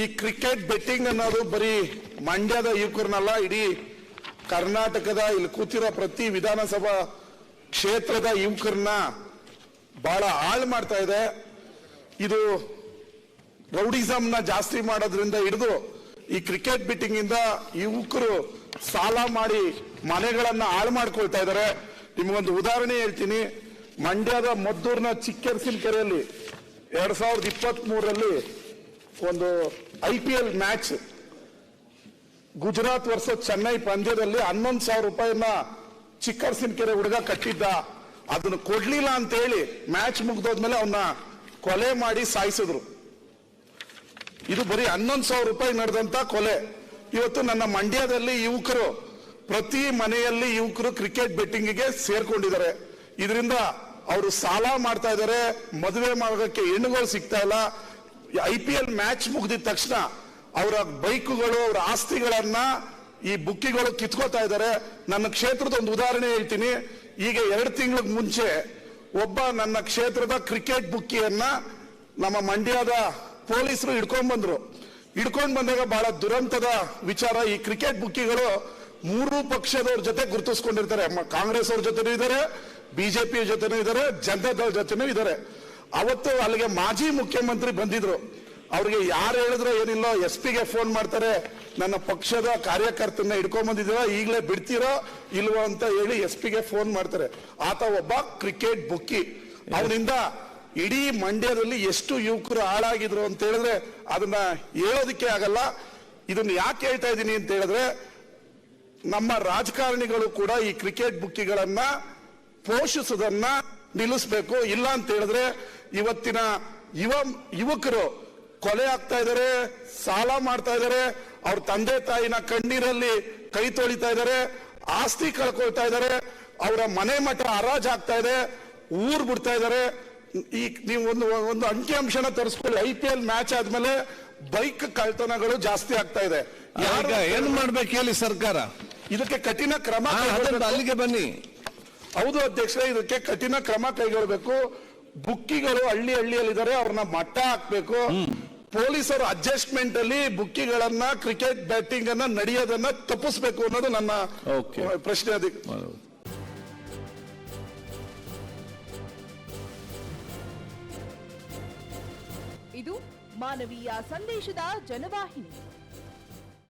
ಈ cricket betting ಅನ್ನೋದು ಬರೀ ಮಂಡ್ಯದ ಯುವಕರನ್ನಲ್ಲ, ಇಡೀ ಕರ್ನಾಟಕದ ಇಲ್ಲಿ ಕೂತಿರೋ ಪ್ರತಿ ವಿಧಾನಸಭಾ ಕ್ಷೇತ್ರದ ಯುವಕರನ್ನ ಬಹಳ ಹಾಳು ಮಾಡ್ತಾ ಇದೆ. ಇದು ರೌಡಿಸಂನ ಜಾಸ್ತಿ ಮಾಡೋದ್ರಿಂದ ಹಿಡಿದು ಈ ಕ್ರಿಕೆಟ್ ಬಿಟ್ಟಿಂಗ್ ಇಂದ ಯುವಕರು ಸಾಲ ಮಾಡಿ ಮನೆಗಳನ್ನ ಹಾಳು ಮಾಡ್ಕೊಳ್ತಾ ಇದ್ದಾರೆ. ನಿಮಗೊಂದು ಉದಾಹರಣೆ ಹೇಳ್ತೀನಿ. ಮಂಡ್ಯದ ಮದ್ದೂರಿನ ಚಿಕ್ಕರ್ಸಿನ ಕೆರೆಯಲ್ಲಿ ಎರಡ್ ಸಾವಿರದ ಇಪ್ಪತ್ತ್ ಮೂರರಲ್ಲಿ ಒಂದು I P L match Gujarat ವರ್ಷ ಚೆನ್ನೈ ಪಂದ್ಯದಲ್ಲಿ ಹನ್ನೊಂದು ಸಾವಿರ ರೂಪಾಯಿನ ಚಿಕ್ಕರ್ಸಿನ ಕೆರೆ ಹುಡುಗ ಕಟ್ಟಿದ್ದ. ಅದನ್ನು ಕೊಡ್ಲಿಲ್ಲ ಅಂತ ಹೇಳಿ ಮ್ಯಾಚ್ ಮುಗ್ದೋದ್ಮೇಲೆ ಅವನ್ನ ಕೊಲೆ ಮಾಡಿ ಸಾಯಿಸಿದ್ರು. ಇದು ಬರೀ ಹನ್ನೊಂದು ಸಾವಿರ ರೂಪಾಯಿ ನಡೆದಂತ ಕೊಲೆ. ಇವತ್ತು ನನ್ನ ಮಂಡ್ಯದಲ್ಲಿ ಯುವಕರು, ಪ್ರತಿ ಮನೆಯಲ್ಲಿ ಯುವಕರು ಕ್ರಿಕೆಟ್ ಬೆಟ್ಟಿಂಗಿಗೆ ಸೇರ್ಕೊಂಡಿದ್ದಾರೆ. ಇದರಿಂದ ಅವರು ಸಾಲ ಮಾಡ್ತಾ ಇದ್ದಾರೆ, ಮದುವೆ ಮಾಡೋದಕ್ಕೆ ಹೆಣ್ಣುಗಳು ಸಿಗ್ತಾ ಇಲ್ಲ. ಐ ಪಿ ಎಲ್ ಮ್ಯಾಚ್ ಮುಗಿದ ತಕ್ಷಣ ಅವರ ಬೈಕುಗಳು, ಅವರ ಆಸ್ತಿಗಳನ್ನ ಈ ಬುಕ್ಕಿಗಳು ಕಿತ್ಕೋತಾ ಇದ್ದಾರೆ. ನನ್ನ ಕ್ಷೇತ್ರದ ಒಂದು ಉದಾಹರಣೆ ಹೇಳ್ತೀನಿ. ಈಗ ಎರಡು ತಿಂಗಳ ಮುಂಚೆ ಒಬ್ಬ ನನ್ನ ಕ್ಷೇತ್ರದ ಕ್ರಿಕೆಟ್ ಬುಕ್ಕಿಯನ್ನ ನಮ್ಮ ಮಂಡ್ಯದ ಪೊಲೀಸರು ಹಿಡ್ಕೊಂಡ್ ಬಂದ್ರು. ಹಿಡ್ಕೊಂಡ್ ಬಂದಾಗ ಬಹಳ ದುರಂತದ ವಿಚಾರ. ಈ ಕ್ರಿಕೆಟ್ ಬುಕ್ಕಿಗಳು ಮೂರು ಪಕ್ಷದವ್ರ ಜೊತೆ ಗುರುತಿಸ್ಕೊಂಡಿರ್ತಾರೆ. ಕಾಂಗ್ರೆಸ್ ಅವ್ರ ಜೊತೆನೂ ಇದ್ದಾರೆ ಬಿಜೆಪಿ ಜೊತೆನೂ ಇದ್ದಾರೆ ಜನತಾದಳ ಜೊತೆನೂ ಇದ್ದಾರೆ ಅವತ್ತು ಅಲ್ಲಿಗೆ ಮಾಜಿ ಮುಖ್ಯಮಂತ್ರಿ ಬಂದಿದ್ರು. ಅವ್ರಿಗೆ ಯಾರು ಹೇಳಿದ್ರು ಏನಿಲ್ಲ ಎಸ್ ಪಿಗೆ ಫೋನ್ ಮಾಡ್ತಾರೆ, ನನ್ನ ಪಕ್ಷದ ಕಾರ್ಯಕರ್ತನ ಹಿಡ್ಕೊಂಡ್ ಬಂದಿದ್ದೀರಾ, ಈಗಲೇ ಬಿಡ್ತೀರೋ, ಇಲ್ವೋ ಅಂತ ಹೇಳಿ ಎಸ್ ಪಿಗೆ ಫೋನ್ ಮಾಡ್ತಾರೆ. ಆತ ಒಬ್ಬ ಕ್ರಿಕೆಟ್ ಬುಕ್ಕಿ. ಅವನಿಂದ ಇಡೀ ಮಂಡ್ಯದಲ್ಲಿ ಎಷ್ಟು ಯುವಕರು ಹಾಳಾಗಿದ್ರು ಅಂತ ಹೇಳಿದ್ರೆ ಅದನ್ನ ಹೇಳೋದಕ್ಕೆ ಆಗಲ್ಲ. ಇದನ್ನ ಯಾಕೆ ಹೇಳ್ತಾ ಇದ್ದೀನಿ ಅಂತ ಹೇಳಿದ್ರೆ, ನಮ್ಮ ರಾಜಕಾರಣಿಗಳು ಕೂಡ ಈ ಕ್ರಿಕೆಟ್ ಬುಕ್ಕಿಗಳನ್ನ ಪೋಷಿಸೋದನ್ನ ನಿಲ್ಲಿಸ್ಬೇಕು ಇಲ್ಲ ಅಂತ ಹೇಳಿದ್ರೆ ಇವತ್ತಿನ ಯುವ ಯುವಕರು ಕೊಲೆ ಆಗ್ತಾ ಇದ್ದಾರೆ ಸಾಲ ಮಾಡ್ತಾ ಇದ್ದಾರೆ ಅವ್ರ ತಂದೆ ತಾಯಿನ ಕಣ್ಣೀರಲ್ಲಿ ಕೈ ತೊಳಿತಾ ಇದ್ದಾರೆ ಆಸ್ತಿ ಕಳ್ಕೊಳ್ತಾ ಇದ್ದಾರೆ ಅವರ ಮನೆ ಮಠ ಹರಾಜ್ ಆಗ್ತಾ ಇದೆ ಊರ್ ಬಿಡ್ತಾ ಇದ್ದಾರೆ. ಈ ನೀವು ಒಂದು ಒಂದು ಅಂಕಿ ಅಂಶನ ತರಿಸ್ಕೊಳ್ಳಿ ಐ ಪಿ ಎಲ್ ಮ್ಯಾಚ್ ಆದ್ಮೇಲೆ ಬೈಕ್ ಕಳ್ತನಗಳು ಜಾಸ್ತಿ ಆಗ್ತಾ ಇದೆ. ಏನ್ ಮಾಡ್ಬೇಕು ಹೇಳಿ ಸರ್ಕಾರ? ಇದಕ್ಕೆ ಕಠಿಣ ಕ್ರಮ ಅಲ್ಲಿಗೆ ಬನ್ನಿ. ಹೌದು ಅಧ್ಯಕ್ಷರೇ ಇದಕ್ಕೆ ಕಠಿಣ ಕ್ರಮ ಕೈಗೊಳ್ಳಬೇಕು. ಬುಕ್ಕಿಗಳು ಹಳ್ಳಿ ಹಳ್ಳಿಯಲ್ಲಿದ್ದಾರೆ ಅವ್ರನ್ನ ಮಟ್ಟ ಹಾಕ್ಬೇಕು. ಪೊಲೀಸರು ಅಡ್ಜಸ್ಟ್ಮೆಂಟ್ ಅಲ್ಲಿ ಬುಕ್ಕಿಗಳನ್ನ ಕ್ರಿಕೆಟ್ ಬ್ಯಾಟಿಂಗ್ ಅನ್ನ ನಡೆಯೋದನ್ನ ತಪ್ಪಿಸ್ಬೇಕು ಅನ್ನೋದು ನನ್ನ Okay. ಪ್ರಶ್ನೆ ಅದಕ್ಕೆ ಇದು ಮಾನವೀಯ ಸಂದೇಶದ ಜನವಾಹಿನಿ.